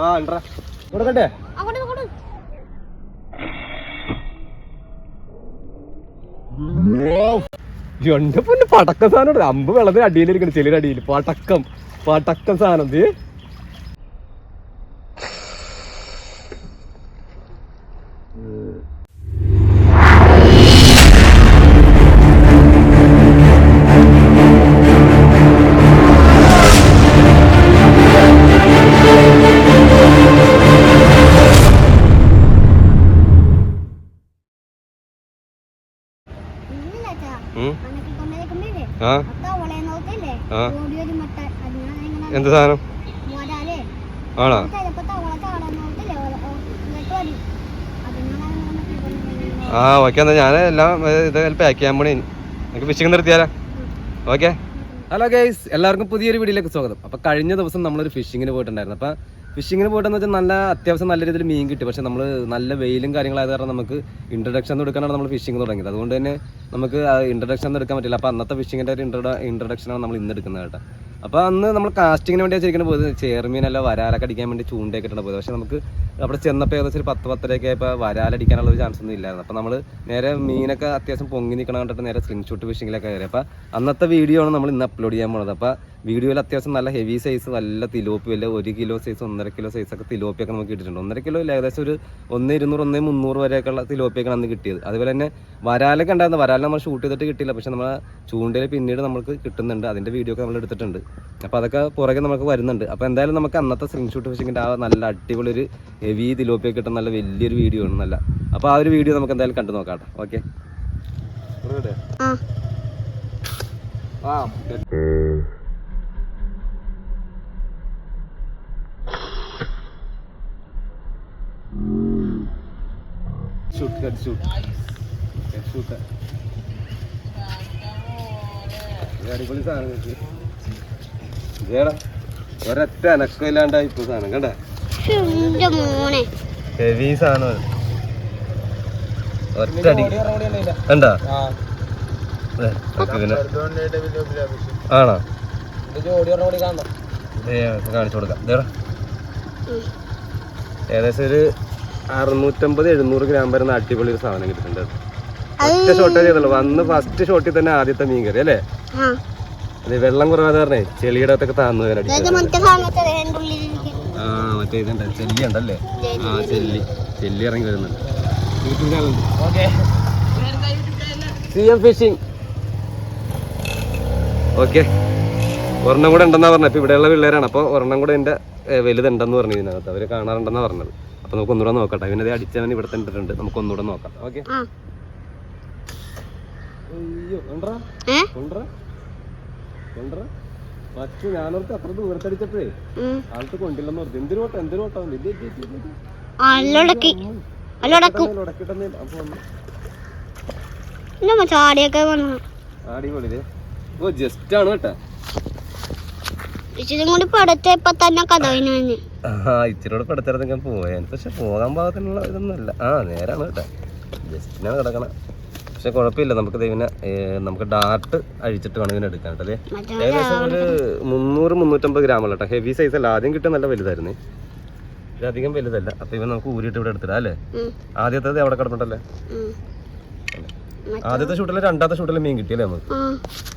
ആ ഉണ്ടടാ. കൊടുക്കട്ടെ? അങ്ങോട്ട് അങ്ങോട്ട്. രണ്ട് പൊന്ന് പടക്കം സാധനം അമ്പ് വെള്ളത്തിന് അടിയിലിരിക്കണം ചെളിയുടെ അടിയിൽ. പടക്കം പടക്കം സാധനം. ഇത് വരും സാധനം? കൊണ്ടുപോയി ആ ഓക്കെ എന്നാ ഞാൻ എല്ലാം ഇത് പാക്ക് ചെയ്യാൻ പോണേ എനിക്ക് ഫിഷിംഗ് നിർത്തിയാലോ? ഓക്കെ ഹലോ ഗൈസ് എല്ലാവർക്കും പുതിയൊരു വീഡിയോയിലേക്ക് സ്വാഗതം. അപ്പോൾ കഴിഞ്ഞ ദിവസം നമ്മളൊരു ഫിഷിങ്ങിന് പോയിട്ടുണ്ടായിരുന്നു. അപ്പോൾ ഫിഷിങ്ങിന് പോയിട്ടെന്ന് വെച്ചാൽ നല്ല അത്യാവശ്യം നല്ല രീതിയിൽ മീൻ കിട്ടി. പക്ഷേ നമ്മൾ നല്ല വെയിലും കാര്യങ്ങളായത് കാരണം നമുക്ക് ഇൻട്രഡക്ഷൻ എടുക്കാനാണ് നമ്മൾ ഫിഷിംഗ് തുടങ്ങിയത്. അതുകൊണ്ട് തന്നെ നമുക്ക് ഇൻട്രഡക്ഷൻ എടുക്കാൻ പറ്റില്ല. അപ്പോൾ അന്നത്തെ ഫിഷിങ്ങിന്റെ ഒരു ഇൻട്രഡ ഇൻട്രഡക്ഷനാണ് നമ്മൾ ഇന്ന് എടുക്കുന്നത് കേട്ടോ. അപ്പോൾ അന്ന് നമ്മൾ കാസ്റ്റിങ്ങിന് വേണ്ടി ശരിക്കും പോയത്. ചേർമീനല്ല വരാലൊക്കെ അടിക്കാൻ വേണ്ടി ചൂണ്ടയൊക്കെ പോയത്. പക്ഷേ നമുക്ക് അവിടെ ചെന്നപ്പോൾ ഏകദേശം ഒരു പത്ത് പത്തരയൊക്കെ ആയപ്പോൾ വരാലടിക്കാനുള്ള ഒരു ചാൻസ് ഒന്നും ഇല്ലായിരുന്നു. അപ്പോൾ നമ്മൾ നേരെ മീനൊക്കെ അത്യാവശ്യം പൊങ്ങി നിൽക്കണം കണ്ടിട്ട് നേരെ ഷോട്ട് ഫിഷിങ്ങിലൊക്കെ കയറി. അപ്പോൾ അന്നത്തെ വീഡിയോ ആണ് നമ്മൾ ഇന്ന് അപ്ലോഡ് ചെയ്യാൻ പോണത്. അപ്പോൾ വീഡിയോയിൽ അത്യാവശ്യം നല്ല ഹെവി സൈസ് നല്ല തിലോപ്പി വല്ല ഒരു കിലോ സൈസ് ഒന്നര കിലോ സൈസ് ഒക്കെ തിലോപ്പിയൊക്കെ നമുക്ക് കിട്ടിയിട്ടുണ്ട്. ഒന്നര കിലോ ഏകദേശം ഒരു ഒന്ന് ഇരുന്നൂറ് ഒന്ന് മുന്നൂറ് വരെയൊക്കെയുള്ള തിലോപ്പിയൊക്കെ അന്ന് കിട്ടിയത്. അതുപോലെ തന്നെ വരാലൊക്കെ ഉണ്ടായിരുന്നു. വരാല നമ്മൾ ഷൂട്ട് ചെയ്തിട്ട് കിട്ടിയില്ല. പക്ഷെ നമ്മളെ ചൂണ്ടയിൽ പിന്നീട് നമുക്ക് കിട്ടുന്നുണ്ട്. അതിന്റെ വീഡിയോ ഒക്കെ നമ്മൾ എടുത്തിട്ടുണ്ട്. അപ്പോൾ അതൊക്കെ പുറകെ നമുക്ക് വരുന്നുണ്ട്. അപ്പോൾ എന്തായാലും നമുക്ക് അന്നത്തെ സ്ക്രീൻഷോട്ട് ഫിഷിങ്ങിന്റെ ആ നല്ല അടിപൊളി ഒരു ഹെവി തിലോപ്പിയൊക്കെ കിട്ടുന്ന നല്ല വലിയൊരു വീഡിയോ ആണ്. നല്ല. അപ്പോൾ ആ ഒരു വീഡിയോ നമുക്ക് എന്തായാലും കണ്ടു നോക്കാം ഓക്കെ ആ ഹെഡ് ഷൂട്ട് ഹെഡ് ഷൂട്ട് അടിപൊളി സാധനം. കിട്ടി ഇതേടാ. ഒരൊറ്റ അനക്കം ഇല്ലാണ്ടായി ഇപ്പൊ സാധനം കണ്ട? എന്റെ മോനെ. ഹെവി സാധനം. ഒറ്റ അടി. കണ്ടാ? ആണോ? കാണിച്ചു കൊടുക്കാം. ഏകദേശം ഒരു അറുന്നൂറ്റമ്പത് എഴുന്നൂറ് ഗ്രാം വരുന്ന അടിപൊളി ഒരു സാധനം കിട്ടിയിട്ടുണ്ട് അത്. ഒറ്റ ഷോട്ടേ ചെയ്തുള്ളൂ വന്ന് ഫസ്റ്റ് ഷോട്ടിൽ തന്നെ ആദ്യത്തെ മീൻ കറി അല്ലേ? ആ. അത് വെള്ളം കുറവാതെ പറഞ്ഞേ ചെളിയുടെ അകത്തൊക്കെ താന്നു ആ മറ്റേ ഇതുണ്ട് ചെല്ലി ഉണ്ടല്ലേ? ആ ചെല്ലി. ചെല്ലി. ഇറങ്ങി വരുന്നുണ്ട്. C M fishing okay. ഒരെണ്ണം കൂടെ ഉണ്ടെന്നാ പറഞ്ഞത് ഇപ്പൊ ഇവിടെയുള്ള പിള്ളേരാണ്. അപ്പോൾ ഒരെണ്ണം കൂടെ എന്റെ വലുതുണ്ടെന്ന് പറഞ്ഞു ഇതിനകത്ത്. അവർ കാണാറുണ്ടെന്നാ പറഞ്ഞത്. അപ്പൊ നമുക്ക് ഒന്നുകൂടെ നോക്കട്ടെ അവനത് അടിച്ചവൻ ഇവിടെ തന്നെ ഇട്ടിട്ടുണ്ട്. നമുക്ക് ഒന്നുകൂടെ നോക്കാം ഓക്കെ അയ്യോ കൊണ്ടറാ അത്ര ദൂരത്തടിച്ചപ്പോഴേ. ആൾക്ക് കൊണ്ടില്ലെന്ന് എന്തൊരു ഓട്ടം? എന്തൊരു ഓട്ടം? വലിയ അടിപൊളി ഓ ജസ്റ്റ് ആണ് കേട്ടാ കൂടി പടച്ചപ്പോ തന്നെ കഥ ആ ഇച്ചിരിയോട് ഞാൻ പോയാൻ പക്ഷെ പോകാൻ പാകത്തിനുള്ള ഇതൊന്നുമല്ല ആ നേരാണ് കേട്ടോ. ജസ്റ്റിനാണ് കിടക്കണം. പക്ഷെ കുഴപ്പമില്ല. നമുക്ക് ദൈവനെ നമുക്ക് ഡാർട്ട് അഴിച്ചിട്ട് വേണം ഇതിനെ എടുക്കാൻ കേട്ടോ ഏകദേശം ഒരു മുന്നൂറ് മുന്നൂറ്റമ്പത് ഗ്രാമുള്ള കേട്ടോ. ഹെവി സൈസ് അല്ല. ആദ്യം കിട്ടിയ നല്ല വലുതായിരുന്നു. ഇത് അധികം വലുതല്ല. അപ്പൊ ഇവ നമുക്ക് ഊരിയിട്ട് ഇവിടെ എടുത്തിടാം അല്ലേ? ആദ്യത്തേത് അവിടെ കിടന്നിട്ടല്ലേ? ആദ്യത്തെ ഷൂട്ടിലെ രണ്ടാമത്തെ ഷൂട്ടിലെ മീൻ കിട്ടിയല്ലേ നമുക്ക്?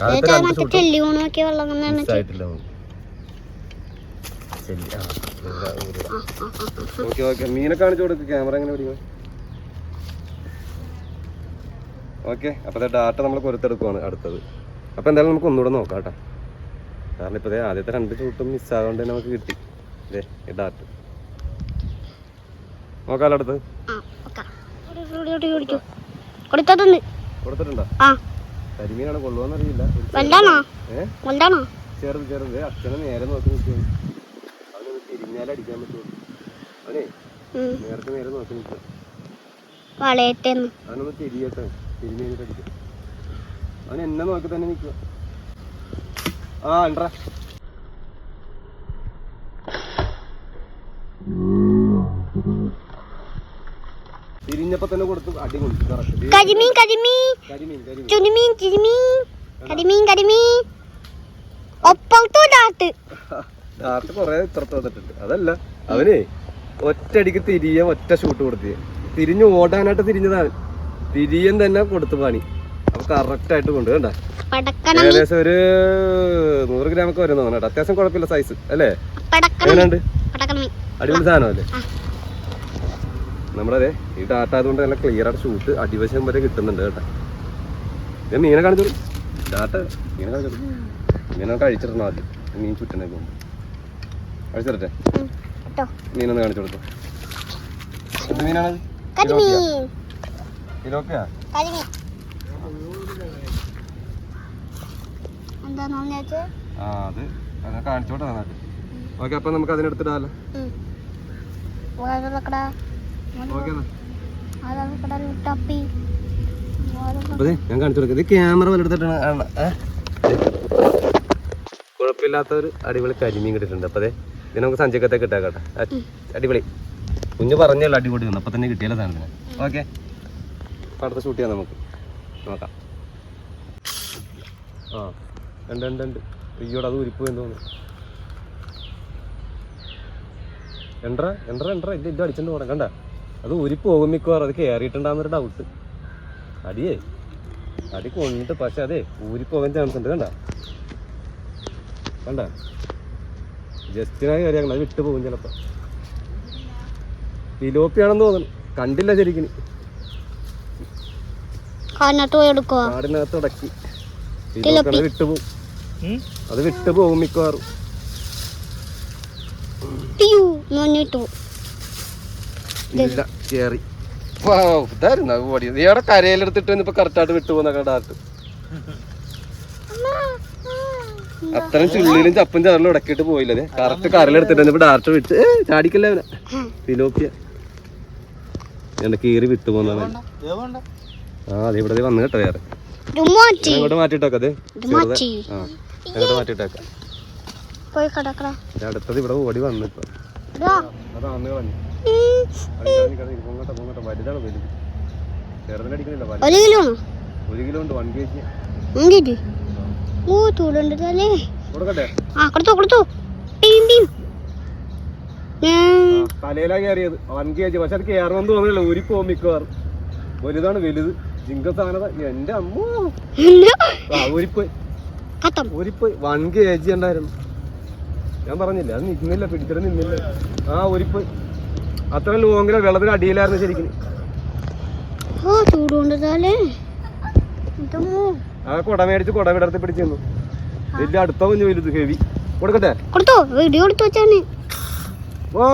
ആദ്യത്തെ രണ്ട് മറ്റേ ഷൂട്ട് ചെല്ലി ഊണൊക്കെ വെള്ളം മിസ്സായിട്ടില്ല നമുക്ക്. Okay okay. മീനെ കാണിച്ചു കൊടുക്ക്. ക്യാമറ എങ്ങനെ പിടിക്കും? ഓക്കെ അപ്പോൾ ഡാറ്റ നമ്മൾ കൊരുത്തെടുക്കുവാണ് അടുത്തത്. അപ്പോൾ എന്തായാലും നമുക്ക് ഒന്നുകൂടെ നോക്കാം കേട്ടോ. കാരണം ഇപ്പോൾ ആദ്യത്തെ രണ്ട് ഷൂട്ടും മിസ്സാകൊണ്ട് തന്നെ നമുക്ക് കിട്ടി. ഇതേ ഡാറ്റ നോക്കാലോ അടുത്ത്. കൊടുത്തിട്ടുണ്ടോ? കരിമീനാണ് കൊള്ളുവെന്നറിയില്ല. ചെറുത് ചെറുത്. അച്ഛനെ നേരെ നോക്കി നിൽക്കുകയാണ് അടിക്കാൻ പറ്റുള്ളൂ അവനെ നേരത്തെ നേരെ നോക്കി നിൽക്കുക വളയത്തേന്ന് അവനൊന്ന് തിരിയട്ടെ. തിരിഞ്ഞ് കഴിഞ്ഞിട്ട് അടിക്കും. അവൻ എന്നെ നോക്കി തന്നെ നിൽക്കുക ആ ഉണ്ടടാ തിരിഞ്ഞപ്പോ തന്നെ കൊടുത്തു അടി കൊടുത്തു കരിമീൻ കരിമീൻ. കരിമീൻ കരിമീൻ. ചുരുമീൻ കരിമീൻ കരിമീൻ. ഒപ്പത്തു ഡാട്ട് നാട്ടിൽ കൊറേ ഇത്രത്ത് വന്നിട്ടുണ്ട്. അതല്ല അവനെ ഒറ്റടിക്ക് തിരിയാൻ ഒറ്റ ഷൂട്ട് കൊടുത്തി. തിരിഞ്ഞു ഓടാനായിട്ട് തിരിഞ്ഞതാണ് തിരിയൻ തന്നെ കൊടുത്തു പണി. അപ്പൊ കറക്റ്റ് ആയിട്ട് കൊണ്ട് കണ്ട? ഏകദേശം ഒരു നൂറ് ഗ്രാം ഒക്കെ വരുന്ന കേട്ടോ. അത്യാവശ്യം കുഴപ്പമില്ല സൈസ് അല്ലേ? എങ്ങനെയുണ്ട്? അടിപൊളി സാധനമല്ലേ നമ്മളതെ ഈ ഡാറ്റ ആയതുകൊണ്ട് നല്ല ക്ലിയർ ആയിട്ട് ഷൂട്ട് അടിവശം വരെ കിട്ടുന്നുണ്ട് കേട്ടോ. ഞാൻ മീനെ കാണിച്ചു ഡാറ്റ മീനെ കാണിച്ചു മീനെ കഴിച്ചിട്ടുണ്ടോ ആദ്യം. മീൻ ചുറ്റണേ പോകുമ്പോൾ കേട്ടോ മീനൊന്ന് കാണിച്ചു കൊടുത്തു. എന്ത് മീനാണ് ആ അത് കാണിച്ചോട്ടെ നന്നായിട്ട്. ഓക്കെ അപ്പൊ നമുക്ക് ഞാൻ കാണിച്ചു കൊടുക്കാം. ഇത് ക്യാമറ വലെടുത്തിട്ടാണ്. കുഴപ്പമില്ലാത്ത ഒരു അടിപൊളി കരിമീൻ കിട്ടിട്ടുണ്ട് അപ്പതേ ഇത് നമുക്ക് സഞ്ചക്കത്തേക്ക് ഇട്ടേക്കട്ടെ ആ, അടിപൊളി. കുഞ്ഞു പറഞ്ഞല്ലോ അടിപൊളി അപ്പൊ തന്നെ കിട്ടിയല്ലോ സാധനത്തിന്. ഓക്കെ. അടുത്ത ഷൂട്ട് ചെയ്യാം നമുക്ക്. നോക്കാം. ആ രണ്ട് രണ്ട് രണ്ട്. അയ്യോടെ അത് ഉരിപ്പ് എന്ന് തോന്നുന്നു. എൻട്ര എൻട്ര എൻട്ര. ഇത് ഇത് അടിച്ചിട്ട് പോകണം കണ്ട? അത് ഉരിപ്പ് പോകും മിക്കവാറും. അത് കയറിയിട്ടുണ്ടാകുന്നൊരു ഡൗട്ട് അടിയേ. അടി കൊണ്ടിട്ട് പക്ഷെ അതെ ഊരിപ്പോകാൻ ചാൻസ് ഉണ്ട്. കണ്ട? കണ്ട? ജസ്റ്റിനായി കയറിയാക്കണം അത് വിട്ടു പോകും ചിലപ്പോ. ഫിലോപ്പിയാണെന്ന് തോന്നുന്നു. കണ്ടില്ല ശരിക്കും കാടിനകത്ത് അടക്കി. ഫിലോപ്പിയാണ് അത് വിട്ടുപോകും അത് വിട്ടു പോകും മിക്കവാറും. കേറി. ഇതായിരുന്നു ഓടി. നീ അവിടെ കരയിലെടുത്തിട്ട് ഇപ്പൊ കറക്റ്റായിട്ട് വിട്ടുപോകുന്ന ഡാർട്ട് അത്രയും ചുള്ളിയിലും ചപ്പും ചാറിലും ഇടക്കിട്ട് പോയില്ലേ കറക്റ്റ് കരലെടുത്തിട്ട് ഇപ്പൊ ഡാർട്ട് വിട്ട്. ചാടിക്കല്ലേ അവനെ? ഫിലോപ്പിയ എന്റെ കീറി വിട്ടു പോന്നാണ്. ആ അത് ഇവിടെ ദേ വന്ന് കേട്ടോ വേറെ. അങ്ങോട്ട് മാറ്റിട്ടേക്കാം അതെ. ആ മാറ്റിട്ടേക്കാം ഇത് അടുത്തത് ഇവിടെ ഓടി വന്നു ഇപ്പൊ. വലുതാണ് വലുത്. ചെറുതിനടിക്കുന്നില്ല ഒരു കിലോ ഉണ്ട്? വൺ കെ ജി ഓ ചൂടുണ്ടല്ലേ കൊടുക്കട്ടെ? ആ കൊടുത്തു കൊടുത്തു. Team team. ഞാൻ തലയിലാ കയറിയത് വൺ കെ ജി. പക്ഷെ അത് കയറണമെന്ന് തോന്നുന്നില്ല. ഊരി പോകും മിക്കവാറും. വലുതാണ് വലുത്. ജിങ്ക സാധനത. എന്റെ അമ്മ. ആ ഊരിപ്പോയി. കത്തം. ഊരിപ്പോയി. വൺ കെ ജി ഉണ്ടായിരുന്നു. ഞാൻ പറഞ്ഞില്ല അത് നിന്നില്ല പിടിച്ചിട്ട് നിന്നില്ല. ആ ഊരിപ്പോയി. അത്ര ലോങ്ങിലെ വെള്ളത്തിന് അടിയിലായിരുന്നു ശരിക്കും. ഓ ഇതമ്മോ ആ കുട മേടിച്ച് കുട വിടർത്തി പിടിച്ചു തന്നു വലിയ അടുത്ത കുഞ്ഞു വലുത് ഹെവി. കൊടുക്കട്ടെ? കൊടുത്തോ വീഡിയോ എടുത്തു വെച്ചാണ്. ആ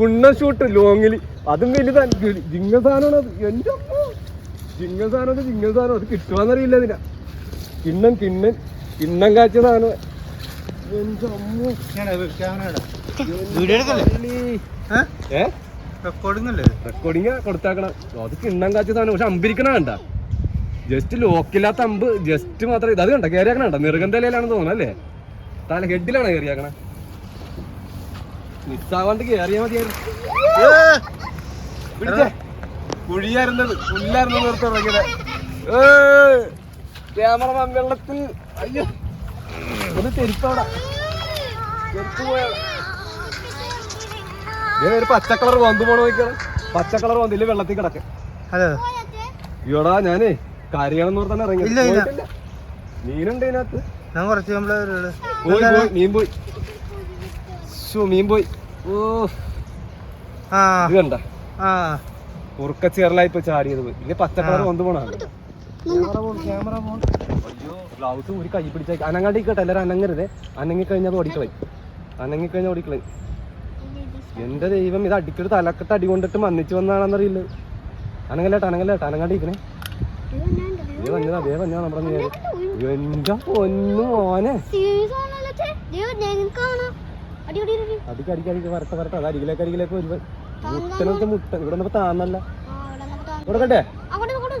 ഗുണ്ണ ഷൂട്ട് ലോങ്ങിൽ. അതും വലുതാണ് ജിങ്ങ സാധനമാണ് അത്? എന്റെ. ജിങ്ങ സാധനം അത് ജിങ്ങ സാധനം അത് കിട്ടുവാന്നറിയില്ല അതിനാ കിണ്ണൻ കിണ്ണൻ കിണ്ണം കാച്ച സാധനം. എന്റെ അമ്മോ. ഏ? റെക്കോർഡിങ് കൊടുത്താക്കണം. അത് കിണ്ണം കാച്ച സാധനം. പക്ഷെ അമ്പിരിക്കണ കണ്ട. ജസ്റ്റ് ലോക്കില്ലാത്ത അമ്പ് ജസ്റ്റ് മാത്രം ഇത്. അത് കണ്ട? കയറിയാക്കണ കണ്ട? നെറുകന്തലയിലാണെന്ന് തോന്നുന്നു അല്ലേ? തല ഹെഡിലാണ് കയറിയാക്കണ മിസ്സാവാണ്ട് കയറിയാ മതിയായിരുന്നു. കുഴിയായിരുന്നത് പുല്ലായിരുന്നു നിർത്തി ഇറങ്ങിയത് ക്യാമറ വെള്ളത്തിൽ അയ്യോ. ഒന്ന് തെരിപ്പവിടെ തെരിപ്പ് പോയാ? ഒരു പച്ച കളർ വന്നു പോണ നോക്കിയാണ് പച്ച കളർ വന്നില്ല വെള്ളത്തിൽ കിടക്കെ. ഇയോടാ ഞാനേ ഇറങ്ങി. ഇല്ല. മീനുണ്ട് ഇതിനകത്ത്. ഞാൻ കുറച്ച് നമ്മളെ പോയി പോയി മീൻ പോയി. ശോ, മീൻ പോയി. ഓ. ആ. ഇത് കണ്ട? ആ. കുറുക്ക ചേറലായി ഇപ്പൊ ചാടിയത് പോയി. ഇത് പച്ച കളർ വന്നു പോണ ക്യാമറ ഫോൺ അയ്യോ ഗ്ലൗസ് ഒരു കൈ പിടിച്ച അനങ്ങാണ്ടിരിക്കട്ടെ എല്ലാവരും അനങ്ങരുത്. അനങ്ങി കഴിഞ്ഞാൽ ഓടിക്കളയും. അനങ്ങി കഴിഞ്ഞാൽ ഓടിക്കളയും. എന്റെ ദൈവം ഇത് അടിക്കൊരു തലക്കെട്ട് അടി കൊണ്ടിട്ട് മന്നിച്ചു വന്നാണെന്നറിയില്ല. അനങ്ങല്ലേട്ടാ അനങ്ങല്ലേട്ടാ അനങ്ങാണ്ടിരിക്കണേ. ദേ വന്നതാ ദേ വന്നാ നമ്മുടെ നേരെ എന്റെ പൊന്നു മോനെ. അടി അടി അടി അടിക്ക് അടിക്ക് അടിക്ക് വരട്ടെ വരട്ടെ. അത് അരികിലേക്ക് അരികിലേക്ക് വരുമ്പോ. മുട്ടനൊക്കെ മുട്ട ഇവിടെ നിന്ന് താന്നല്ല. അങ്ങോട്ട് അങ്ങോട്ട്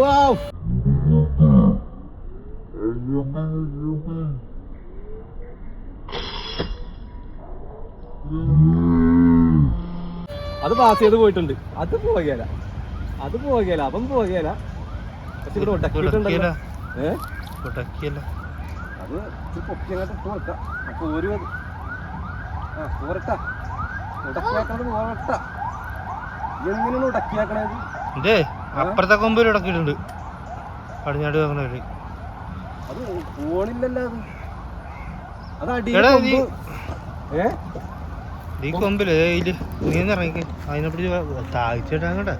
വാവ്. അത് പാസ് ചെയ്ത് പോയിട്ടുണ്ട്. അത് പോകേല അത് പോകേല അവൻ പോകല പക്ഷെ ഇവിടെ ഒട്ടക്കിയിട്ടുണ്ടല്ലോ ഏഹ് ഉടക്കിയല്ല. അത് ഇച്ചിരി പൊക്കി അങ്ങോട്ട് ഇട്ട് വെക്കാം അപ്പൊ ഒരു ആ പോരട്ട. ഉടക്കിയാക്കണത് പോരട്ട. എങ്ങനെയാണ് ഉടക്കിയാക്കണത്? ഇതേ അപ്പുറത്തെ കൊമ്പിൽ ഉടക്കിയിട്ടുണ്ട്. പടിഞ്ഞാട് വാങ്ങണവര് അത് പോണില്ലല്ലോ അത്. അത് എടാ, അടി നീ- ഏ? ഈ കൊമ്പിൽ ഇതിൽ നീ ഒന്ന് ഇറങ്ങി അതിനെ പിടിച്ച് താഴ്ചിട്ടാ കേട്ടാ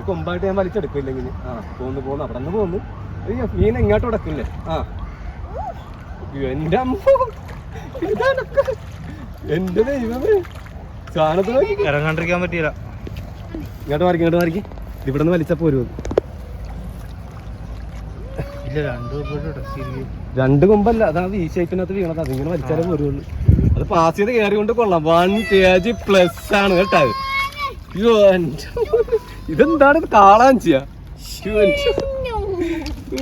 ഒരു കൊമ്പായിട്ട് ഞാൻ വലിച്ചെടുക്കില്ലെങ്കിൽ ആ പോന്ന് പോന്ന്. അവിടെ നിന്ന് പോന്ന് മീൻ എങ്ങോട്ട് ഉടക്കില്ലേ? ആ. എന്റെ അമ്മ. എന്റെ ദൈവമേ. സാധനത്തിൽ ഇറങ്ങാണ്ടിരിക്കാൻ പറ്റിയില്ല. ഇങ്ങോട്ട് മാറിക്ക് ഇങ്ങോട്ട് മാറിക്ക്. ഇവിടെ നിന്ന് വലിച്ചപ്പോ ഒരു ഇല്ല രണ്ടു കൊമ്പല്ല അതാ ഈ ഷേപ്പിനകത്ത് വീണത്. അതിങ്ങനെ വലിച്ചാലേ പോരുള്ളൂ. അത് പാസ് ചെയ്ത് കയറി കൊണ്ട് കൊള്ളാം. വൺ കെ ജി പ്ലസ് ആണ് കേട്ടോ അയ്യോ, എന്റെ ഇതെന്താണ് ഇത് കാളാൻ ചെയ്യാ?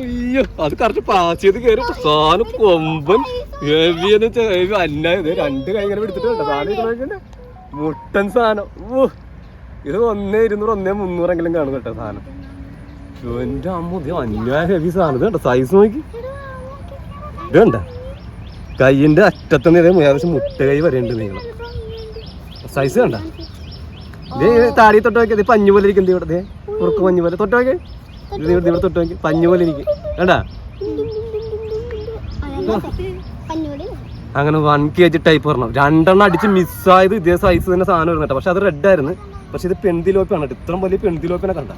അയ്യോ. അത് കറക്റ്റ് പാസ് ചെയ്ത് കയറി സാധനം കൊമ്പൻ ഹെവി എന്ന് വെച്ചാൽ ഹെവി അന്നായത് രണ്ട് കൈ ഇങ്ങനെ കണ്ടോ? സാധനം? മുട്ടൻ സാധനം. ഓ ഇത് ഒന്നേ ഇരുന്നൂറ് ഒന്നേ മുന്നൂറെങ്കിലും കാണും കേട്ടോ സാധനം. എന്റെ അമ്മ ഇത് അന്യായ ഹെവി സാധനം. ഇത് കണ്ടോ? സൈസ് നോക്കി. ഇത് കണ്ട? കൈയിന്റെ അറ്റത്തുനിന്ന് ഏകദേശം മുട്ട കൈ വരെയുണ്ട് നീളം. സൈസ് കണ്ട? താടി തൊട്ട് നോക്കിയത് പഞ്ഞു പോലെ ഇരിക്കുന്നത് ഇവിടെ കുറുക്ക് പഞ്ഞു പോലെ. തൊട്ട് നോക്കി ഇവിടെ ഇവിടെ തൊട്ട് നോക്കി പഞ്ഞു പോലെ ഇരിക്കും. കേട്ടാ അങ്ങനെ വൺ കെ ജി ടൈപ്പ് പറഞ്ഞു. രണ്ടെണ്ണം അടിച്ച് മിസ്സായത് ഇതേ സൈസ് തന്നെ സാധനം വരുന്നുണ്ട് പക്ഷെ അത് റെഡ് ആയിരുന്നു. പക്ഷെ ഇത് പെൺതിലോപ്പാണ് കേട്ടോ. ഇത്രയും വലിയ പെൺതിലോപ്പിനെ കണ്ട.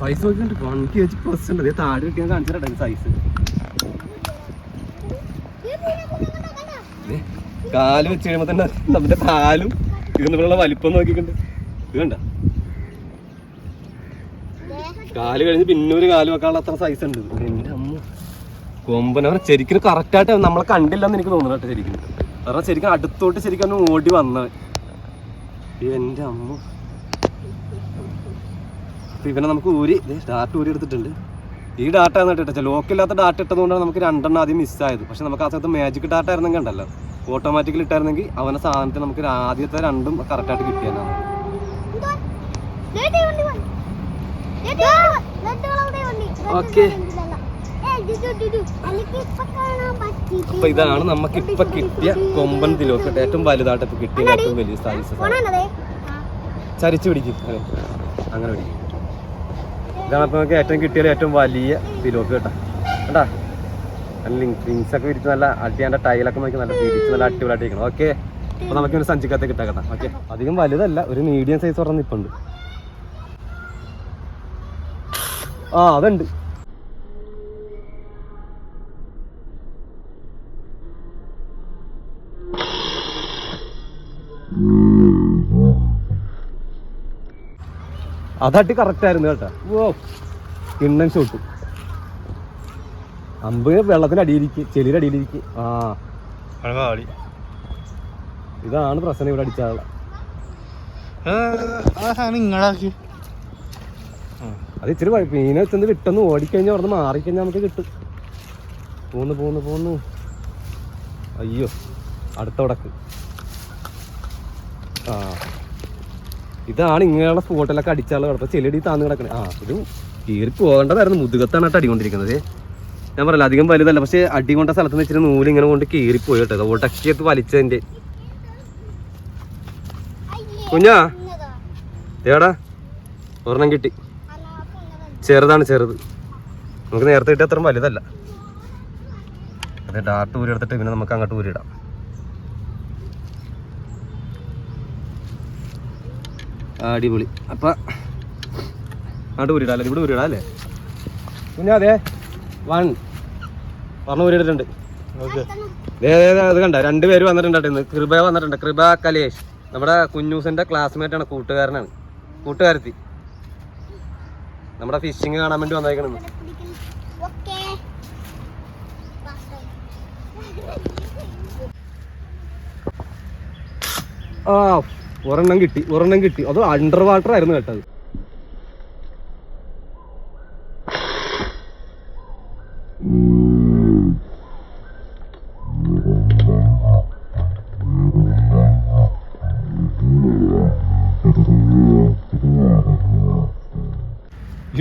സൈസ് നോക്കിയിട്ട് വൺ കെ ജി പ്ലസ് ഉണ്ട് താടി കിട്ടിയാൽ കാണിച്ചിട്ടുണ്ട് സൈസ് കാൽ വെച്ച് കഴിയുമ്പോ തന്നെ നമ്മുടെ കാലും ഇതിനുള്ള വലിപ്പം നോക്കിക്കണ്ട് ഇത് കണ്ട? കാൽ കഴിഞ്ഞ് പിന്നെ ഒരു കാൽ വെക്കാനുള്ള അത്ര സൈസ് ഉണ്ട്. എന്റെ അമ്മ. കൊമ്പനവൻ ശരിക്കും കറക്റ്റ് ആയിട്ട് നമ്മളെ കണ്ടില്ലെന്ന് എനിക്ക് തോന്നുന്നു കേട്ടോ ശരിക്കും. കാരണം ശരിക്കും അടുത്തോട്ട് ശരിക്കും ഓടി വന്നവൻ. എന്റെ അമ്മ. അപ്പൊ ഇവനെ നമുക്ക് ഊരി ഡാറ്റ ഊരി എടുത്തിട്ടുണ്ട്. ഈ ഡാറ്റ എന്നിട്ട് ഇട്ടോ ലോക്കില്ലാത്ത ഡാറ്റ ഇട്ടതുകൊണ്ടാണ് നമുക്ക് രണ്ടെണ്ണം ആദ്യം മിസ്സായത് പക്ഷെ നമുക്ക് ആ സ്ഥലത്ത് മാജിക് ഡാറ്റ ആയിരുന്നെങ്കിൽ ഉണ്ടല്ലോ ഓട്ടോമാറ്റിക്കലി ഇട്ടായിരുന്നെങ്കിൽ അവനെ സാധനത്തിന് നമുക്ക് ആദ്യത്തെ രണ്ടും കറക്റ്റായിട്ട് കിട്ടിയാലാണ്. അപ്പൊ ഇതാണ് നമുക്ക് ഇപ്പൊ കിട്ടിയ കൊമ്പൻ തിലോക്കട്ടെ ഏറ്റവും വലുതായിട്ട് ഇപ്പൊ കിട്ടിയ ഏറ്റവും വലിയ സൈസ് ചരിച്ചു പിടിക്കും. അങ്ങനെ അങ്ങനെ പിടിക്കും. ഇതാണ് അപ്പൊ നമുക്ക് ഏറ്റവും കിട്ടിയ ഏറ്റവും വലിയ തിലോക്ക് കേട്ടാ. കേട്ടാ നല്ല ലിങ്സ് ഒക്കെ വിരിച്ച് നല്ല അടിയാന്റെ ടൈലൊക്കെ നോക്കി നല്ല വിരിച്ച് നല്ല അടിപൊളിയായിട്ട് ഇരിക്കണം ഓക്കെ അപ്പൊ നമുക്ക് ഒരു സഞ്ചിക്കകത്ത് കിട്ടാം കേട്ടോ ഓക്കെ അധികം വലുതല്ല ഒരു മീഡിയം സൈസ് പറഞ്ഞ നിപ്പുണ്ട് ആ അതുണ്ട്. അതട്ടി കറക്റ്റ് ആയിരുന്നു കേട്ടോ. ഓ കിണ്ണൻ ഷോട്ട് അമ്പ് വെള്ളത്തിന്റെ അടിയിലിരിക്കും ചെളിയുടെ അടിയിലിരിക്കും ആ ഇതാണ് പ്രശ്നം ഇവിടെ അടിച്ചാളെ അത് ഇച്ചിരി മീനെ വെച്ചെന്ന് വിട്ടെന്ന് ഓടിക്കഴിഞ്ഞാൽ അവിടെ നിന്ന് മാറിക്കഴിഞ്ഞാൽ നമുക്ക് കിട്ടും. പോന്ന് പോന്ന് പോന്നു. അയ്യോ അടുത്ത ഉടക്ക് ആ. ഇതാണ് ഇങ്ങനെയുള്ള സ്പോട്ടിലൊക്കെ അടിച്ചാൽ കുഴപ്പം ചെല്ലടി താന്ന് കിടക്കണേ. ആ ഇത് കീറി പോകേണ്ടതായിരുന്നു മുതുകത്താണ് കേട്ടോ അടികൊണ്ടിരിക്കുന്നത് ഞാൻ പറയല അധികം വലുതല്ല പക്ഷെ അടി കൊണ്ട സ്ഥലത്ത് ഇച്ചിരി നൂൽ ഇങ്ങനെ കൊണ്ട് കീറിപ്പോയി കേട്ടോ. ഒടക്കിയത് വലിച്ചതിന്റെ കുഞ്ഞാ? ഏടാ ഒരെണ്ണം കിട്ടി. ചെറുതാണ് ചെറുത്. നമുക്ക് നേരത്തെ കിട്ടിയ അത്ര വലുതല്ല. അതെ ഡാർട്ട് ഊരി എടുത്തിട്ട് പിന്നെ നമുക്ക് അങ്ങോട്ട് ഊരിടാം. അടിപൊളി. അപ്പൊ അങ്ങോട്ട് ഊരിടാം അല്ലേ? ഇവിടെ ഊരിടാം അല്ലേ? പിന്നെ അതെ വൺ. പറഞ്ഞ ഊരിയിട്ടുണ്ട് അത് കണ്ട? രണ്ടുപേര് വന്നിട്ടുണ്ട് കൃപ വന്നിട്ടുണ്ട്. കൃപ കലേഷ്. നമ്മുടെ കുഞ്ഞൂസിന്റെ ക്ലാസ്മേറ്റ് ആണ് കൂട്ടുകാരനാണ്. കൂട്ടുകാരത്തി. നമ്മുടെ ഫിഷിങ് കാണാൻ വേണ്ടി വന്നേക്കണെന്ന് ആ ഒരെണ്ണം കിട്ടി ഒരെണ്ണം കിട്ടി. അത് അണ്ടർ വാട്ടർ ആയിരുന്നു കേട്ടത്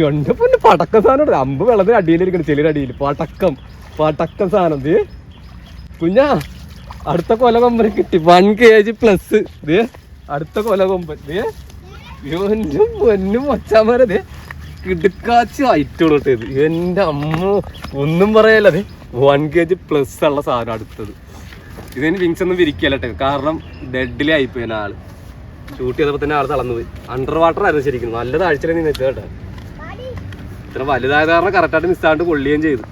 എന്റെ പടക്കം സാധനം അമ്പ് വെള്ളത്തിന് അടിയിലിരിക്കണം ചെളിയുടെ അടിയിൽ. പടക്കം പടക്കം സാധനം. ദേ കുഞ്ഞാ അടുത്ത കൊല കിട്ടി. വൺ കെ ജി പ്ലസ് ദേ അടുത്ത കൊല കൊമ്പൻ. ഇവന്റെ പൊന്നും ദേ കിടുക്കാച്ചി ഐറ്റോളോട്ട് ഇത്. എന്റെ അമ്മ ഒന്നും പറയല്ല. അതെ വൺ കെ ജി പ്ലസ് ഉള്ള സാധനം അടുത്തത്. ഇതിന് വിങ്സ് ഒന്നും വിരിക്കലട്ടെ കാരണം ഡെഡിലി ആയിപ്പോയി ആൾ ഷൂട്ട് ചെയ്തപ്പോ തന്നെ ആൾ തളർന്നു പോയി. അണ്ടർ വാട്ടർ ആയിരുന്നു ശരിക്കും. നല്ല താഴ്ചയിൽ നിന്ന് എത്തുക കേട്ടോ. ഇത്ര വലുതായത് കാരണം കറക്റ്റായിട്ട് മിസ്സാണ്ട് കൊള്ളുകയും ചെയ്തു.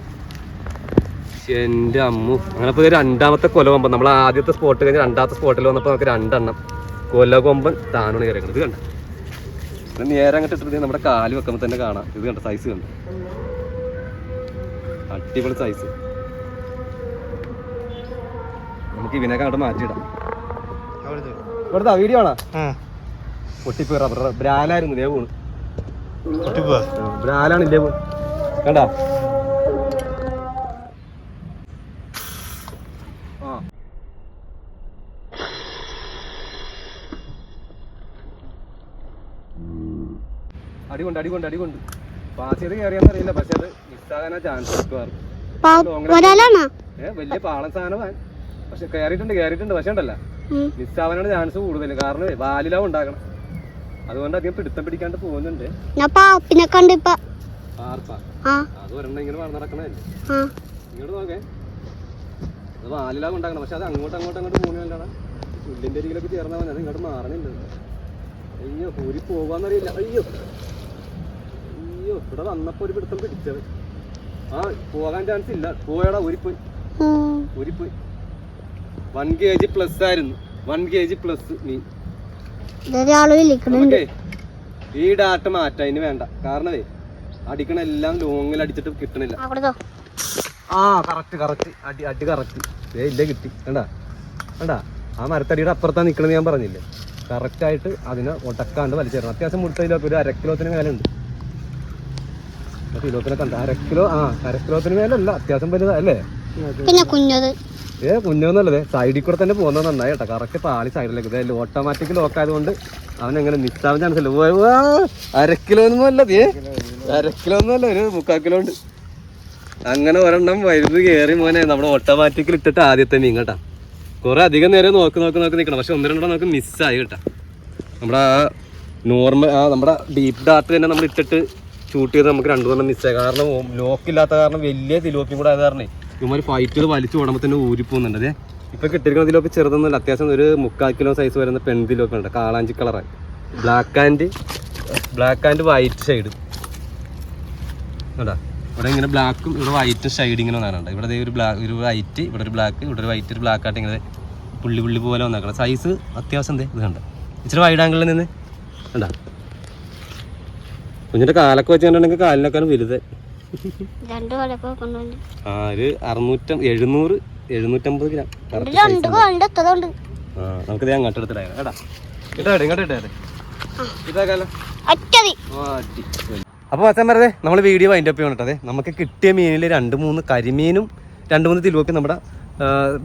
എന്റെ എന്റെ അമ്മു. അങ്ങനെ ഇപ്പൊ രണ്ടാമത്തെ കൊല കൊമ്പൻ നമ്മൾ ആദ്യത്തെ സ്പോട്ട് കഴിഞ്ഞ് രണ്ടാമത്തെ സ്പോട്ടിൽ വന്നപ്പോൾ നമുക്ക് രണ്ടെണ്ണം. കൊല കൊമ്പൻ താനാണ് കയറിയത് ഇത് കണ്ട? നേരെ അങ്ങോട്ട് ഇട്ടിട്ട് നമ്മുടെ കാൽ വെക്കുമ്പോൾ തന്നെ കാണാം. ഇത് കണ്ട? സൈസ് കണ്ട? അടിപൊളി സൈസ് നമുക്ക് ഇവനൊക്കെ അങ്ങോട്ട് മാറ്റിയിടാം. ഇവിടുത്തെ വീഡിയോ ആണോ? പൊട്ടിപ്പോ പൊട്ടിപ്പോയി റബ്ബർ. ബ്രാലായിരുന്നു ഇല്ലേ പോണ്. കുട്ടിപ്പോ? ബ്രാലാണ് ഇല്ലേ കണ്ടാ? അടികൊണ്ട് അടികൊണ്ട് അടികൊണ്ട്. പാസ് ചെയ്ത് കയറിയാന്ന് അറിയില്ല പക്ഷെ അത് മിസ്സാകാനാ ചാൻസ് വലിയ പാളൻ സാധനമാണ് പക്ഷെ കയറിയിട്ടുണ്ട് കയറിയിട്ടുണ്ട് പക്ഷെ ഉണ്ടല്ല. മിസ്സാവാനാണ് ചാൻസ് കൂടുതൽ കാരണം വാലിലാവ് ഉണ്ടാക്കണം. അതുകൊണ്ട് അധികം പിടുത്തം പിടിക്കാണ്ട് പോകുന്നുണ്ട്. ഞാൻ പാപ്പിനെ കണ്ട് ഇപ്പൊ അത് ഒരെണ്ണം ഇങ്ങനെ വളർന്ന് നടക്കണല്ലേ ഇങ്ങോട്ട് നോക്കേ. അത് വാലിലാവ് ഉണ്ടാക്കണം പക്ഷെ അത് അങ്ങോട്ട് അങ്ങോട്ട് അങ്ങോട്ട് പോകുന്നില്ലാണ് പുല്ലിന്റെ അരികിലൊക്കെ ചേർന്ന അത് ഇങ്ങോട്ട് മാറണില്ല. അയ്യോ ഊരി പോവാന്നറിയില്ല. അയ്യോ. അയ്യോ ഇവിടെ വന്നപ്പോ ഒരു പിടുത്തം പിടിച്ചത്. ആ പോകാൻ ചാൻസ് ഇല്ല. പോയടാ ഊരിപ്പോയി. ഊരിപ്പോയി. വൺ കെ ജി പ്ലസ് ആയിരുന്നു. വൺ കെ ജി പ്ലസ് മീൻ. ഈ ഡാറ്റ മാറ്റാം അതിന് വേണ്ട. കാരണവേ അടിക്കണ എല്ലാം ലോങ്ങിൽ അടിച്ചിട്ട് കിട്ടണില്ല. ആ കറക്റ്റ് കറക്റ്റ് അടി അടി കറക്റ്റ് ഏ ഇല്ല കിട്ടി. കണ്ടാ? കണ്ടാ? ആ മരത്തടിയുടെ അപ്പുറത്താണ് നിൽക്കണമെന്ന് ഞാൻ പറഞ്ഞില്ലേ? കറക്റ്റ് ആയിട്ട് അതിനെ ഒടക്കാണ്ട് വലിച്ചേരണം. അത്യാവശ്യം മുട്ടയിലൊക്കെ ഒരു അരക്കിലോത്തിന് മേലെ ഉണ്ട് കിലോത്തിനെ കണ്ട? അര കിലോ ആ അരക്കിലോത്തിന് മേലല്ല അത്യാവശ്യം വലുതാ അല്ലേ? പിന്നെ കുഞ്ഞത്. ഏ കുഞ്ഞൊന്നുമല്ലേ സൈഡിൽ കൂടെ തന്നെ പോകുന്നത് നന്നായി കേട്ടോ. കറക്റ്റ് പാളി സൈഡിലേക്ക്. ഇതേ ഓട്ടോമാറ്റിക് ലോക്ക് ആയതുകൊണ്ട് അവൻ എങ്ങനെ മിസ്സാവാൻ ചാൻസ് ഇല്ല. അരക്കിലോ ഒന്നും അല്ല ദേ അര ഒന്നും അല്ല ഒരു മുക്കാൽ കിലോ ഉണ്ട്. അങ്ങനെ ഒരെണ്ണം വലുത് കയറി മോനെ നമ്മുടെ ഓട്ടോമാറ്റിക്കിൽ ഇട്ടിട്ട് ആദ്യത്തെ മീൻ കേട്ടാ. കുറെ അധികം നേരം നോക്കി നോക്കി നോക്കി നിൽക്കണം പക്ഷെ ഒന്ന് രണ്ടെണ്ണം നമുക്ക് മിസ്സായി കേട്ടാ. നമ്മുടെ ആ നോർമൽ ആ നമ്മുടെ ഡീപ്പ് ഡാർട്ട് തന്നെ നമ്മൾ ഇട്ടിട്ട് ഷൂട്ട് ചെയ്ത് നമുക്ക് രണ്ടു മൂന്നെണ്ണം മിസ്സായി കാരണം ലോക്ക് ഇല്ലാത്ത കാരണം വലിയ തിലോപ്പിയും കൂടെ ആയത് കാരണേ ഇവന്മാർ ഫൈറ്റുകൾ വലിച്ചു ഓടുമ്പോൾ തന്നെ ഊരിപ്പോകുന്നുണ്ട് അതെ. ഇപ്പൊ കിട്ടിയിരിക്കുന്ന ഇതിലൊക്കെ ചെറുതൊന്നുമില്ല. അത്യാവശ്യം ഒരു മുക്കാൽ കിലോ സൈസ് വരുന്ന പെൺതിലൊക്കെ ഉണ്ട്. കാളാഞ്ചി കളറായി black and black and white shade കേട്ടാ ഇവിടെ ഇങ്ങനെ ബ്ലാക്കും ഇവിടെ വൈറ്റ് ഷെയ്ഡ് ഇങ്ങനെ വന്നാറുണ്ട് ഇവിടെ ഒരു ബ്ലാക്ക് ഒരു വൈറ്റ് ഇവിടെ ഒരു ബ്ലാക്ക് ഇവിടെ ഒരു വൈറ്റ് ഒരു ബ്ലാക്ക് ആയിട്ട് ഇങ്ങനെ പുള്ളി പുള്ളി പോലെ വന്നേക്കണം. സൈസ് അത്യാവശ്യം എന്തേ ഇത് കണ്ട ഇച്ചിരി വൈഡ് ആംഗിളിൽ നിന്ന്. കണ്ടാ? കുഞ്ഞിന്റെ കാലൊക്കെ വെച്ചിട്ടുണ്ടെങ്കിൽ കാലിനൊക്കെ വലുത്. രണ്ട് കൊലൊക്കെ കൊണ്ടുവന്നു. ആ ഒരു അറുന്നൂറ്റം എഴുന്നൂറ് എഴുന്നൂറ്റമ്പത് ഗ്രാം. രണ്ട് കൊണ്ട എത്തതുണ്ട് ആ നമുക്കിത് അങ്ങോട്ട് എടുത്തിട്ടായിരുന്നു കേട്ടാ. ഇട്ടാട്ടെ ഇങ്ങോട്ട് ഇട്ടേ ഇതാക്കാലോ. ഒറ്റതി അപ്പോൾ അച്ഛൻ പറഞ്ഞേ നമ്മൾ വീഡിയോ വൈൻഡ് അപ്പ് ചെയ്യണം അതെ നമുക്ക് കിട്ടിയ മീനിൽ രണ്ട് മൂന്ന് കരിമീനും രണ്ട് മൂന്ന് തിലുവൊക്കെ നമ്മുടെ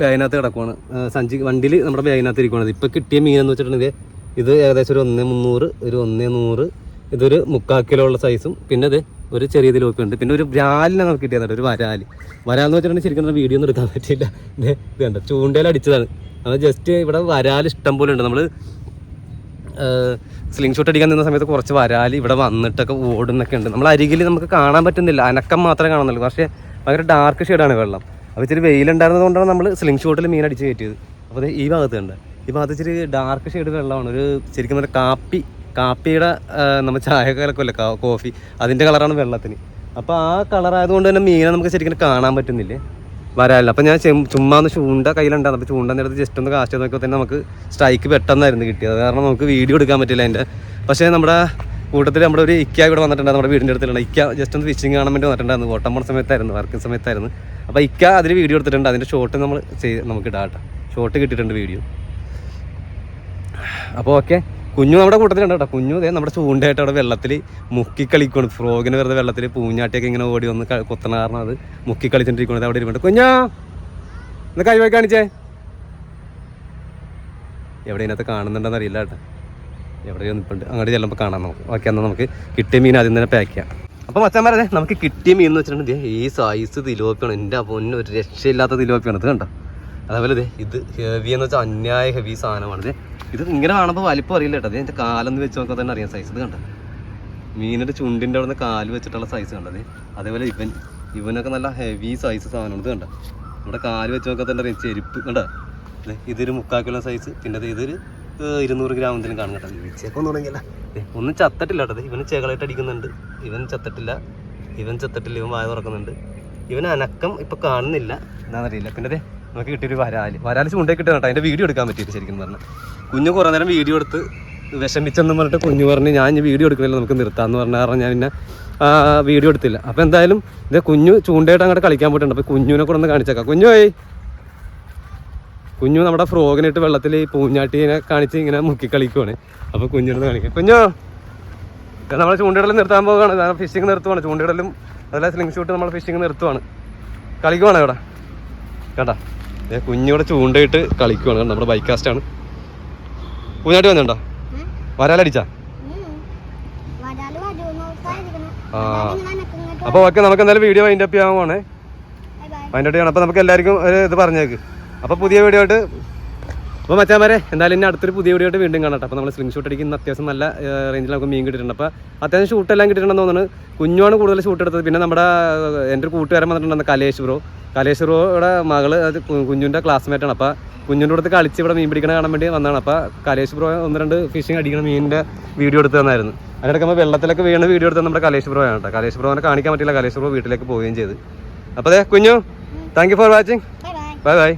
ബാഗിനകത്ത് കിടക്കുവാണ്. സഞ്ചി വണ്ടിയിൽ നമ്മുടെ ബാഗിനകത്ത് ഇരിക്കുവാണ്. ഇപ്പോൾ കിട്ടിയ മീൻ എന്ന് വെച്ചിട്ടുണ്ടെങ്കിൽ ഇത് ഏകദേശം ഒരു ഒന്ന് മുന്നൂറ് ഒരു ഒന്ന് നൂറ് ഇതൊരു മുക്കാൽ കിലോ ഉള്ള സൈസും പിന്നെ ഇത് ഒരു ചെറിയ ലോക്ക് ഉണ്ട് പിന്നെ ഒരു വ്രാലിനെ നമുക്ക് കിട്ടിയത് ഒരു വരാൽ. വരാലെന്ന് വെച്ചിട്ടുണ്ടെങ്കിൽ ശരിക്കും വീഡിയോ ഒന്നും എടുക്കാൻ പറ്റില്ല ഇത് കണ്ട? ചൂണ്ടയിൽ അടിച്ചതാണ്. അത് ജസ്റ്റ് ഇവിടെ വരാൽ ഇഷ്ടം പോലെ ഉണ്ട്. നമ്മൾ സ്ലിംഗ് ഷോട്ട് അടിക്കാൻ നിന്ന സമയത്ത് കുറച്ച് വരാൽ ഇവിടെ വന്നിട്ടൊക്കെ ഓടുന്നൊക്കെ ഉണ്ട്. നമ്മൾ അരികിൽ നമുക്ക് കാണാൻ പറ്റുന്നില്ല. അനക്കം മാത്രമേ കാണുന്നുള്ളൂ. പക്ഷേ ഭയങ്കര ഡാർക്ക് ഷെയ്ഡാണ് വെള്ളം. അപ്പോൾ ഇച്ചിരി വെയിലുണ്ടായിരുന്നത് കൊണ്ടാണ് നമ്മൾ സ്ലിംഗ് ഷോട്ടിൽ മീൻ അടിച്ച് കയറ്റിയത്. അപ്പോൾ ഈ ഭാഗത്ത് ഉണ്ട് ഈ ഭാഗത്ത് ഇച്ചിരി ഡാർക്ക് ഷെയ്ഡ് വെള്ളമാണ്. ഒരു ശരിക്കും പറഞ്ഞാൽ കാപ്പി കാപ്പിയുടെ നമ്മൾ ചായ കലക്കുമല്ലോ കോഫി അതിന്റെ കളറാണ് വെള്ളത്തിന്. അപ്പോൾ ആ കളറായതുകൊണ്ട് തന്നെ മീനെ നമുക്ക് ശരിക്കും കാണാൻ പറ്റുന്നില്ലേ? വരാനില്ല. അപ്പോൾ ഞാൻ ചുമ്മാ ഒന്ന് ചൂണ്ട കയ്യിലുണ്ടായിരുന്നു. അപ്പോൾ ചൂണ്ട നേരത്ത് ജസ്റ്റ് ഒന്ന് കാസ്റ്റ് നോക്കിയപ്പോൾ തന്നെ നമുക്ക് സ്ട്രൈക്ക് പെട്ടെന്നായിരുന്നു കിട്ടിയത്. കാരണം നമുക്ക് വീഡിയോ എടുക്കാൻ പറ്റില്ല അതിന്റെ. പക്ഷേ നമ്മുടെ കൂട്ടത്തിൽ നമ്മുടെ ഒരു ഇക്ക ഇവിടെ വന്നിട്ടുണ്ടായിരുന്നു നമ്മുടെ വീടിന്റെ അടുത്തുള്ള ഇക്ക ജസ്റ്റ് ഒന്ന് ഫിഷിങ് കാണാൻ വേണ്ടി വന്നിട്ടുണ്ടായിരുന്നു. ഓട്ടം പോണ സമയത്തായിരുന്നു വർക്കിംഗ് സമയത്തായിരുന്നു. അപ്പോൾ ഇക്ക അതിൽ വീഡിയോ എടുത്തിട്ടുണ്ട്. അതിന്റെ ഷോട്ട് നമ്മൾ ചെയ്ത് നമുക്ക് ഇടാം ഷോട്ട് കിട്ടിയിട്ടുണ്ട് വീഡിയോ. അപ്പോൾ ഓക്കെ കുഞ്ഞു നമ്മുടെ കൂട്ടത്തിലുണ്ട് കേട്ടോ കുഞ്ഞു ദേ നമ്മുടെ ചൂണ്ടയായിട്ട് അവിടെ വെള്ളത്തിൽ മുക്കി കളിക്കണം ഫ്രോഗിന് വെറുതെ വെള്ളത്തിൽ പൂഞ്ഞാട്ടിയൊക്കെ ഇങ്ങനെ ഓടി വന്ന് കുത്തണ കാരണം അത് മുക്കി അവിടെ ഇരിക്കുന്നുണ്ട് കുഞ്ഞാ കൈ പോയി കാണിച്ചേ. എവിടെ ഇതിനകത്ത് കാണുന്നുണ്ടെന്ന് അറിയില്ല കേട്ടോ. എവിടെ നിൽപ്പുണ്ട് അങ്ങോട്ട് ചെല്ലുമ്പോൾ കാണാം നമുക്ക്. ഓക്കെ എന്നാൽ നമുക്ക് കിട്ടിയ മീൻ ആദ്യം തന്നെ പാക്ക് ചെയ്യാം. അപ്പോൾ മച്ചന്മാരെ നമുക്ക് കിട്ടിയ മീൻ എന്ന് വെച്ചിട്ടുണ്ടെങ്കിൽ ഈ സൈസ് തിലോപ്പിയാണ് എന്റെ പൊന്നു ഒരു രക്ഷയില്ലാത്ത തിലോപ്പിയാണ് ഇത് കണ്ടോ? അതേപോലെ ഇത് ഹെവി എന്ന് വെച്ചാൽ അന്യായ ഹെവി സാധനമാണ്. ദേ ഇത് ഇങ്ങനെ കാണുമ്പോൾ വലിപ്പം അറിയില്ല കേട്ടോ. അതിന്റെ കാലൊന്ന് വെച്ച് നോക്കാൻ തന്നെ അറിയാം സൈസ് ഇത് കണ്ടത് മീനിന്റെ ചുണ്ടിന്റെ അവിടെ നിന്ന് കാൽ വെച്ചിട്ടുള്ള സൈസ് കണ്ടത് അതേപോലെ ഇവൻ ഇവനൊക്കെ നല്ല ഹെവി സൈസ് സാധനമാണ് ഇത് കണ്ടോ? നമ്മുടെ കാൽ വെച്ച് നോക്കാൻ തന്നെ അറിയാം ചെരുപ്പ് കണ്ടോ? ഇതൊരു മുക്കാൽ കിലോ സൈസ് പിന്നെ ഇതൊരു ഇരുന്നൂറ് ഗ്രാം എന്തെങ്കിലും കാണും കേട്ടോ. വീഴ്ചയൊക്കെ തുടങ്ങിയില്ല ഒന്നും ചത്തട്ടില്ല കേട്ടോ. ദേ, ഇവന് ചെകളായിട്ട് അടിക്കുന്നുണ്ട്. ഇവൻ ചത്തട്ടില്ല. ഇവൻ ചത്തട്ടില്ല. ഇവൻ വായ തുറക്കുന്നുണ്ട്. ഇവൻ അനക്കം ഇപ്പം കാണുന്നില്ല. എന്താണെന്നറിയില്ല പിന്നെ ദേ നമുക്ക് കിട്ടിയൊരു വരാൽ. വരാൽ ചൂണ്ടേ കിട്ടുക കേട്ടോ. അതിന്റെ വീഡിയോ എടുക്കാൻ പറ്റിയിട്ട് ശരിക്കും പറഞ്ഞാൽ കുഞ്ഞു കുറേ നേരം വീഡിയോ എടുത്ത് വിഷമിച്ചെന്ന് പറഞ്ഞിട്ട് കുഞ്ഞു പറഞ്ഞ് ഞാൻ ഇനി വീഡിയോ എടുക്കുന്നില്ല നമുക്ക് നിർത്താമെന്ന് പറഞ്ഞ കാരണം ഞാൻ പിന്നെ വീഡിയോ എടുത്തില്ല. അപ്പോൾ എന്തായാലും ഇത് കുഞ്ഞു ചൂണ്ടയായിട്ട് അങ്ങോട്ട് കളിക്കാൻ പോയിട്ടുണ്ട്. അപ്പോൾ കുഞ്ഞുവിനെ കൂടെ ഒന്ന് കാണിച്ചേക്കാം. കുഞ്ഞു പോയി. കുഞ്ഞു നമ്മുടെ ഫ്രോഗിനിട്ട് വെള്ളത്തിൽ ഈ പൂഞ്ഞാട്ടിനെ കാണിച്ച് ഇങ്ങനെ മുക്കി കളിക്കുവാണ്. അപ്പോൾ കുഞ്ഞിനൊന്ന് കാണിക്കാം. കുഞ്ഞു നമ്മൾ ചൂണ്ടയിടലും നിർത്താൻ പോവുകയാണ്. ഫിഷിങ് നിർത്തുവാണ്. ചൂണ്ടയിടലും അതല്ല സ്ലിംഗ് ഷൂട്ട് നമ്മൾ ഫിഷിങ് നിർത്തുവാണ്. കളിക്കുവാണ് ഇവിടെ. കേട്ടാ കുഞ്ഞിവിടെ ചൂണ്ടയിട്ട് കളിക്കുവാണ്. നമ്മുടെ ബൈക്ക് ആണ് കുഞ്ഞാട്ടി വന്നിട്ടുണ്ടോ. വരാലടിച്ചാ? ആ. അപ്പോൾ ഓക്കെ നമുക്ക് എന്തായാലും വീഡിയോ വൈൻഡ് അപ്പ് ചെയ്യാൻ പോണേ. വൈൻഡ് അപ്പ് ചെയ്യണം. അപ്പോൾ നമുക്ക് എല്ലാവർക്കും ഒരു ഇത് പറഞ്ഞേക്ക്. അപ്പോൾ പുതിയ വീഡിയോ ആയിട്ട് അപ്പോൾ മച്ചാമാരെ എന്തായാലും ഇനി അടുത്തൊരു പുതിയ വീഡിയോ ആയിട്ട് വീണ്ടും കാണട്ടെ അപ്പോൾ നമ്മൾ സ്ലിംഗ് ഷൂട്ട് അടിക്കുന്ന അത്യാവശ്യം നല്ല റേഞ്ചിൽ നമുക്ക് മീൻ കിട്ടിയിട്ടുണ്ട്. അപ്പോൾ അത്യാവശ്യം ഷൂട്ട് എല്ലാം കിട്ടിയിട്ടുണ്ടെന്ന് തോന്നുന്നു. കുഞ്ഞുമാണ് കൂടുതൽ ഷൂട്ട് എടുത്തത്. പിന്നെ നമ്മുടെ എന്റെ ഒരു കൂട്ടുകാരൻ വന്നിട്ടുണ്ടെന്ന് കലേഷ് ബ്രോ. കലേഷ് ബ്രോയുടെ മകൾ അത് കു- കുഞ്ഞുന്റെ ക്ലാസ്മേറ്റാണ് അപ്പോൾ കുഞ്ഞിന്റെ അടുത്ത് കളിച്ച് ഇവിടെ മീൻ പിടിക്കണ കാണാൻ വേണ്ടി വന്നതാണ്. അപ്പോൾ കലേഷ് ബ്രോ ഒന്ന് രണ്ട് ഫിഷിംഗ് അടിക്കുന്ന മീനിന്റെ വീഡിയോ എടുത്ത് തന്നായിരുന്നു. അതിനിടയ്ക്ക് നമ്മൾ വെള്ളത്തിലൊക്കെ വീണ് വീഡിയോ എടുത്ത് നമ്മുടെ കലേഷ് ബ്രോ ആണ് കേട്ടോ കലേഷ് ബ്രോനെ കാണിക്കാൻ പറ്റില്ല കലേഷ് ബ്രോ വീട്ടിലേക്ക് പോവുകയും ചെയ്ത്. അപ്പോൾ അതെ കുഞ്ഞു thank you for watching. Bye bye